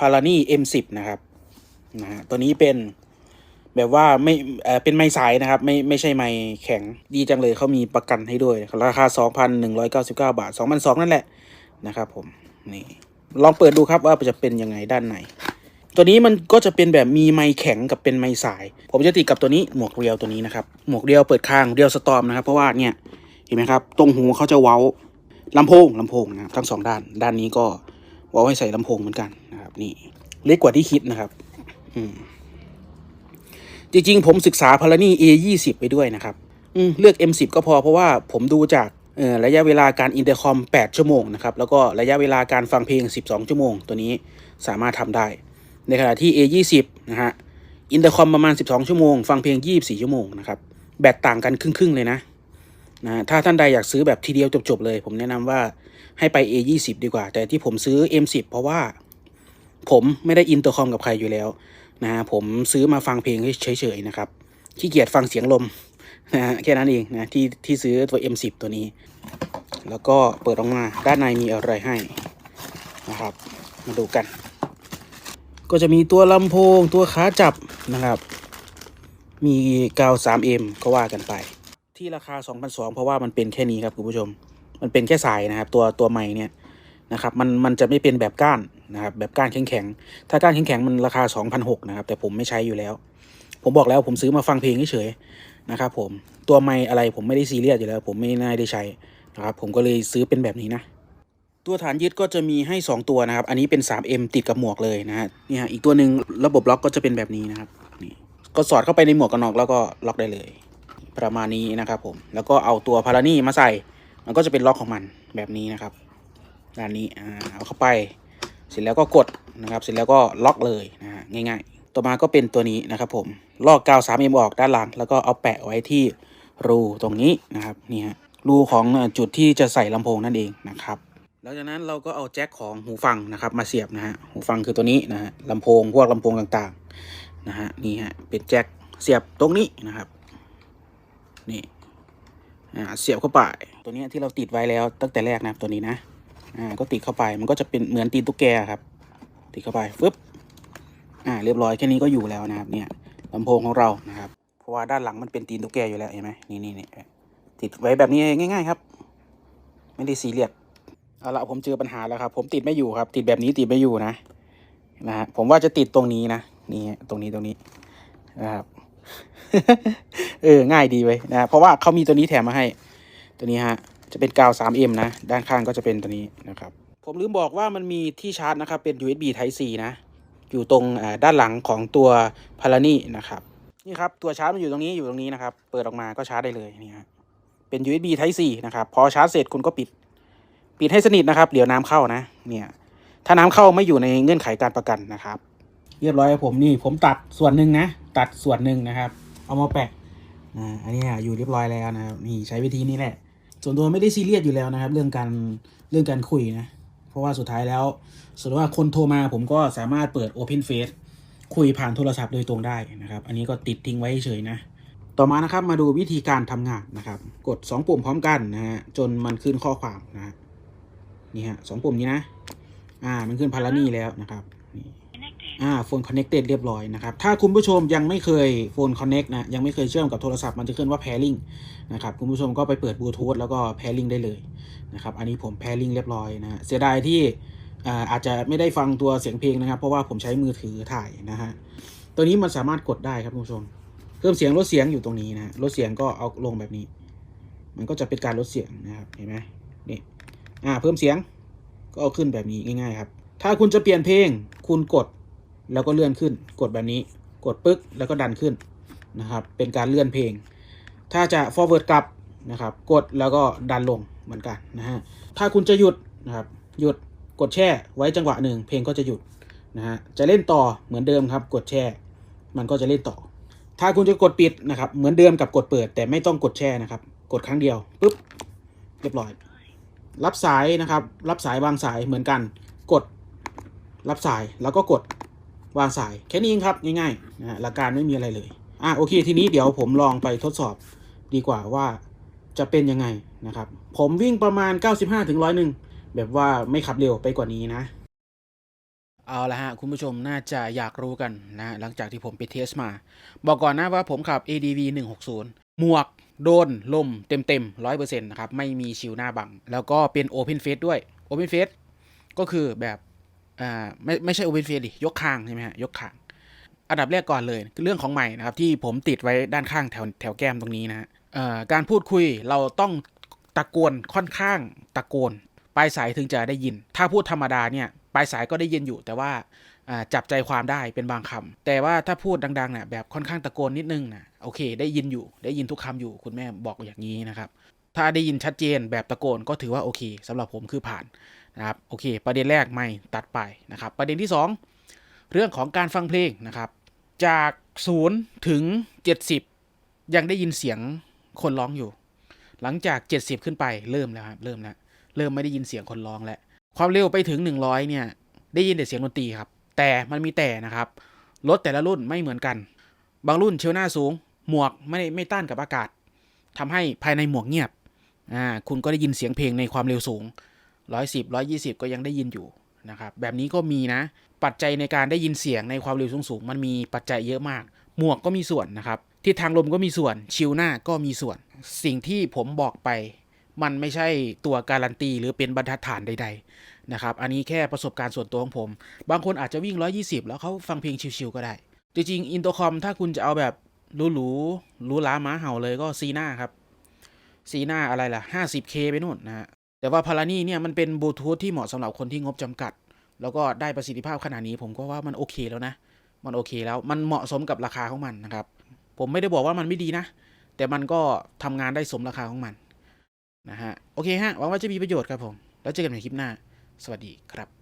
พารานี่ M10 นะครับนะฮะตัวนี้เป็นแบบว่าไม่เอ่อเป็นไม้สายนะครับ ไม่ไม่ใช่ไม้แข็งดีจังเลยเขามีประกันให้ด้วย ราคา 2,199 บาท 2,200 นั่นแหละนะครับผมนี่ลองเปิดดูครับว่าจะเป็นยังไงด้านในตัวนี้มันก็จะเป็นแบบมีไม้แข็งกับเป็นไม้สาย ผมจะติดกับตัวนี้หมวกเรียวตัวนี้นะครับหมวกเรียวเปิดข้างเรียวสตอมนะครับ เพราะว่าเนี่ยเห็นไหมครับ ตรงหูเขาจะเว้าลำโพงลำโพงนะครับทั้งสองด้าน ด้านนี้ก็ ว้าให้ใส่ลำโพงเหมือนกันนะครับ นี่เล็กกว่าที่คิดนะครับอืมจริงๆ ผมศึกษาพารานี่ A20 ไปด้วยนะครับอืเลือก M10 ก็พอเพราะว่าผมดูจากระยะเวลาการอินเตอร์คอม 8 ชั่วโมงนะครับ แล้วก็ระยะเวลาการฟังเพลง 12 ชั่วโมง ตัวนี้สามารถทำได้ ในขณะที่ A20 นะฮะอินเตอร์คอมประมาณ 12 ชั่วโมง ฟังเพลง 24 ชั่วโมงนะครับ แบตต่างกันครึ่งๆเลยนะ นะถ้าท่านใดอยากซื้อแบบทีเดียวจบๆเลย ผมแนะนำว่าให้ไป A20 ดีกว่า แต่ที่ผมซื้อ M10 เพราะว่าผมไม่ได้อินเตอร์คอมกับใครอยู่แล้วนะฮะผมซื้อมาฟังเพลงเฉยๆนะครับขี้เกียจฟังเสียงลมนะฮะแค่นั้นเองนะที่ที่ซื้อตัว M10 ตัวนี้ แล้วก็เปิดออกมาด้านในมีอะไรให้นะครับ มาดูกัน ก็จะมีตัวลำโพงตัวขาจับนะครับ มีกาว 3M ก็ว่ากันไป ที่ราคา 2,200 เพราะว่ามันเป็นแค่นี้ครับคุณผู้ชม มันเป็นแค่สายนะครับ ตัวตัวใหม่เนี่ยนะครับมันมันจะไม่เป็นแบบก้านนะครับแบบก้านแข็งๆถ้าก้านแข็งๆมันราคา 2,600นะครับแต่ผมไม่ใช้อยู่แล้ว ผมบอกแล้วผมซื้อมาฟังเพลงเฉยๆนะครับผมตัวไมค์อะไรผมไม่ได้ซีเรียสอยู่แล้ว ผมไม่น่าได้ใช้นะครับผมก็เลยซื้อเป็นแบบนี้นะ ตัวฐานยึดก็จะมีให้ 2 ตัวนะครับ อันนี้เป็น 3M ติดกับหมวกเลยนะฮะนี่ฮะอีกตัวหนึ่งระบบล็อกก็จะเป็นแบบนี้นะครับนี่ก็สอดเข้าไปในหมวกกันน็อกแล้วก็ล็อกได้เลย ประมาณนี้นะครับผมแล้วก็เอาตัวพารานี่มาใส่ มันก็จะเป็นล็อกของมันแบบนี้นะครับด้านนี้อ่าเอาเข้าไป เสร็จแล้วก็กดนะครับเสร็จแล้วก็ล็อกเลยนะฮะง่ายๆ ต่อมาก็เป็นตัวนี้นะครับผมลอกกาว 3M ออกด้านหลัง แล้วก็เอาแปะไว้ที่รูตรงนี้นะครับนี่ฮะรูของจุดที่จะใส่ลำโพงนั่นเองนะครับหลังจากนั้นเราก็เอาแจ็คของหูฟังนะครับมาเสียบนะฮะหูฟังคือตัวนี้นะฮะลำโพงพวกลำโพงต่างๆนะฮะนี่ฮะเป็นแจ็คเสียบตรงนี้นะครับ นี่อ่าเสียบเข้าไป ตัวนี้ที่เราติดไว้แล้วตั้งแต่แรกนะตัวนี้นะอ่าก็ติดเข้าไปมันก็จะเป็นเหมือนตีนตุ๊กแกครับ ติดเข้าไปฟึบอ่าเรียบร้อยแค่นี้ก็อยู่แล้วนะครับเนี่ยลำโพงของเรานะครับ เพราะว่าด้านหลังมันเป็นตีนตุ๊กแกอยู่แล้วเห็นไหมนี่นี่นี่ติดไว้แบบนี้ง่าย ๆ ครับ ไม่ได้ซีเรียสเอาละผมเจอปัญหาแล้วครับ ผมติดไม่อยู่ครับ ติดแบบนี้ติดไม่อยู่นะนะฮะผมว่าจะติดตรงนี้นะนี่ตรงนี้ตรงนี้นะครับ เออง่ายดีเว้นะเพราะว่าเขามีตัวนี้แถมมาให้ ตัวนี้ฮะจะเป็นกาว 3M นะ ด้านข้างก็จะเป็นตัวนี้นะครับ ผมลืมบอกว่ามันมีที่ชาร์จนะครับ เป็น USB Type C นะ อยู่ตรงด้านหลังของตัวพารานี่นะครับ นี่ครับ ตัวชาร์จมันอยู่ตรงนี้อยู่ตรงนี้นะครับ เปิดออกมาก็ชาร์จได้เลยนี่ฮะเป็น USB Type C นะครับ พอชาร์จเสร็จคุณก็ปิด ปิดให้สนิทนะครับ เดี๋ยวน้ำเข้านะ เนี่ย ถ้าน้ำเข้าไม่อยู่ในเงื่อนไขการประกันนะครับ เรียบร้อยผมนี่ผมตัดส่วนหนึ่งนะ ตัดส่วนหนึ่งนะครับ เอามาแปะ อ่าอันนี้อะอยู่เรียบร้อยแล้วนะครับนี่ใช้วิธีนี้แหละ ส่วนตัวไม่ได้ซีเรียสอยู่แล้วนะครับ เรื่องการเรื่องการคุยนะ เพราะว่าสุดท้ายแล้วสมมติว่าคนโทรมาผมก็สามารถเปิด Open Face คุยผ่านโทรศัพท์โดยตรงได้นะครับ อันนี้ก็ติดทิ้งไว้เฉยนะ ต่อมานะครับมาดูวิธีการทำงานนะครับ กด 2 ปุ่มพร้อมกันนะฮะจนมันขึ้นข้อความนะฮะนี่ฮะสองปุ่มนี้นะ อ่ามันขึ้นพารานี่แล้วนะครับนี่ อ่าโฟนคอนเน c เต็ดเรียบร้อยนะครับ ถ้าคุณผู้ชมยังไม่เคยโฟนคอนเน c t นะยังไม่เคยเชื่อมกับโทรศัพท์มันจะขึ้นว่า pairing นะครับคุณผู้ชมก็ไปเปิดบลูทูธแล้วก็ pairing ได้เลยนะครับอันนี้ผม pairing เรียบร้อยนะเสียดายที่อาจจะไม่ได้ฟังตัวเสียงเพลงนะครับ เพราะว่าผมใช้มือถือถ่ายนะฮะตัวนี้มันสามารถกดได้ครับคุณผู้ชมเพิ่มเสียงลดเสียงอยู่ตรงนี้นะฮะลดเสียงก็เอาลงแบบนี้ มันก็จะเป็นการลดเสียงนะครับเห็นไหมนี่อ่าเพิ่มเสียงก็เอาขึ้นแบบนี้ง่ายๆครับถ้าคุณจะเปลี่ยนเพลงคุณกด แล้วก็เลื่อนขึ้น กดแบบนี้ กดปึ๊กแล้วก็ดันขึ้นนะครับ เป็นการเลื่อนเพลง ถ้าจะ forward กลับนะครับ กดแล้วก็ดันลงเหมือนกันนะฮะ ถ้าคุณจะหยุดนะครับ หยุด กดแช่ไว้จังหวะหนึ่ง เพลงก็จะหยุดนะฮะ จะเล่นต่อเหมือนเดิมครับ กดแช่ มันก็จะเล่นต่อ ถ้าคุณจะกดปิดนะครับ เหมือนเดิมกับกดเปิด แต่ไม่ต้องกดแช่นะครับ กดครั้งเดียวปุ๊บ เรียบร้อย รับสายนะครับ รับสายวางสายเหมือนกัน กด รับสายแล้วก็กด วางสายแค่นี้เองครับง่ายๆนะหลักการไม่มีอะไรเลยอะโอเค ทีนี้เดี๋ยวผมลองไปทดสอบดีกว่าว่าจะเป็นยังไงนะครับ ผมวิ่งประมาณ 95ถึงร้อยหนึ่งแบบว่าไม่ขับเร็วไปกว่านี้นะเอาละฮะ คุณผู้ชมน่าจะอยากรู้กันนะ หลังจากที่ผมไปเทสมา บอกก่อนนะว่าผมขับ ADV 160 หมวก โดน ลม เต็มเต็มร้อยเปอร์เซ็นต์นะครับ ไม่มีชิวหน้าบัง แล้วก็เป็น Open Face ด้วย Open Face ก็คือแบบ อ่าไม่ไม่ใช่ Open Face ดิยกคางใช่ไหมฮะยกคาง อันดับแรกก่อนเลยเรื่องของใหม่นะครับที่ผมติดไว้ด้านข้างแถวแถวแก้มตรงนี้นะฮะการพูดคุยเราต้องตะโกนค่อนข้างตะโกนปลายสายถึงจะได้ยิน ถ้าพูดธรรมดาเนี่ยปลายสายก็ได้ยินอยู่ แต่ว่าอ่าจับใจความได้เป็นบางคำแต่ว่าถ้าพูดดังๆเนี่ยแบบค่อนข้างตะโกนนิดนึงนะโอเค ได้ยินอยู่ได้ยินทุกคำอยู่คุณแม่บอกอย่างนี้นะครับ ถ้าได้ยินชัดเจนแบบตะโกนก็ถือว่าโอเคสำหรับผมคือผ่านนะครับโอเค ประเด็นแรกไม่ตัดไปนะครับ ประเด็นที่สองเรื่องของการฟังเพลงนะครับ จากศูนย์ถึงเจ็ดสิบยังได้ยินเสียงคนร้องอยู่ หลังจากเจ็ดสิบขึ้นไปเริ่มแล้วครับเริ่มแล้วเริ่มไม่ได้ยินเสียงคนร้องแล้วความเร็วไปถึง 100 เนี่ย ได้ยินแต่เสียงดนตรีครับ แต่มันมีแต่นะครับรถแต่ละรุ่นไม่เหมือนกัน บางรุ่นเชลหน้าสูง หมวกไม่ไม่ต้านกับอากาศทำให้ภายในหมวกเงียบ อ่าคุณก็ได้ยินเสียงเพลงในความเร็วสูง 110 120 ก็ยังได้ยินอยู่นะครับแบบนี้ก็มีนะ ปัจจัยในการได้ยินเสียงในความเร็วสูงๆมันมีปัจจัยเยอะมาก หมวกก็มีส่วนนะครับทิศทางลมก็มีส่วน ชิวหน้าก็มีส่วน สิ่งที่ผมบอกไป มันไม่ใช่ตัวการันตี หรือเป็นบรรทัดฐานใด ๆนะครับ อันนี้แค่ประสบการณ์ส่วนตัวของผม บางคนอาจจะวิ่ง 120 แล้วเขาฟังเพลงชิวๆก็ได้ จริงๆอินโตคอมถ้าคุณจะเอาแบบหรูๆหรูหราหมาเห่าเลยก็ซีหน่าครับ ซีน่าอะไรล่ะ 50k ไปนู่นนะฮะ แต่ว่าพารานี่เนี่ยมันเป็นบลูทูธที่เหมาะสำหรับคนที่งบจำกัด แล้วก็ได้ประสิทธิภาพขนาดนี้ผมก็ว่ามันโอเคแล้วนะ มันโอเคแล้ว มันเหมาะสมกับราคาของมันนะครับ ผมไม่ได้บอกว่ามันไม่ดีนะ แต่มันก็ทำงานได้สมราคาของมันนะฮะ โอเคฮะ หวังว่าจะมีประโยชน์ครับผม แล้วเจอกันใหม่คลิปหน้า สวัสดีครับ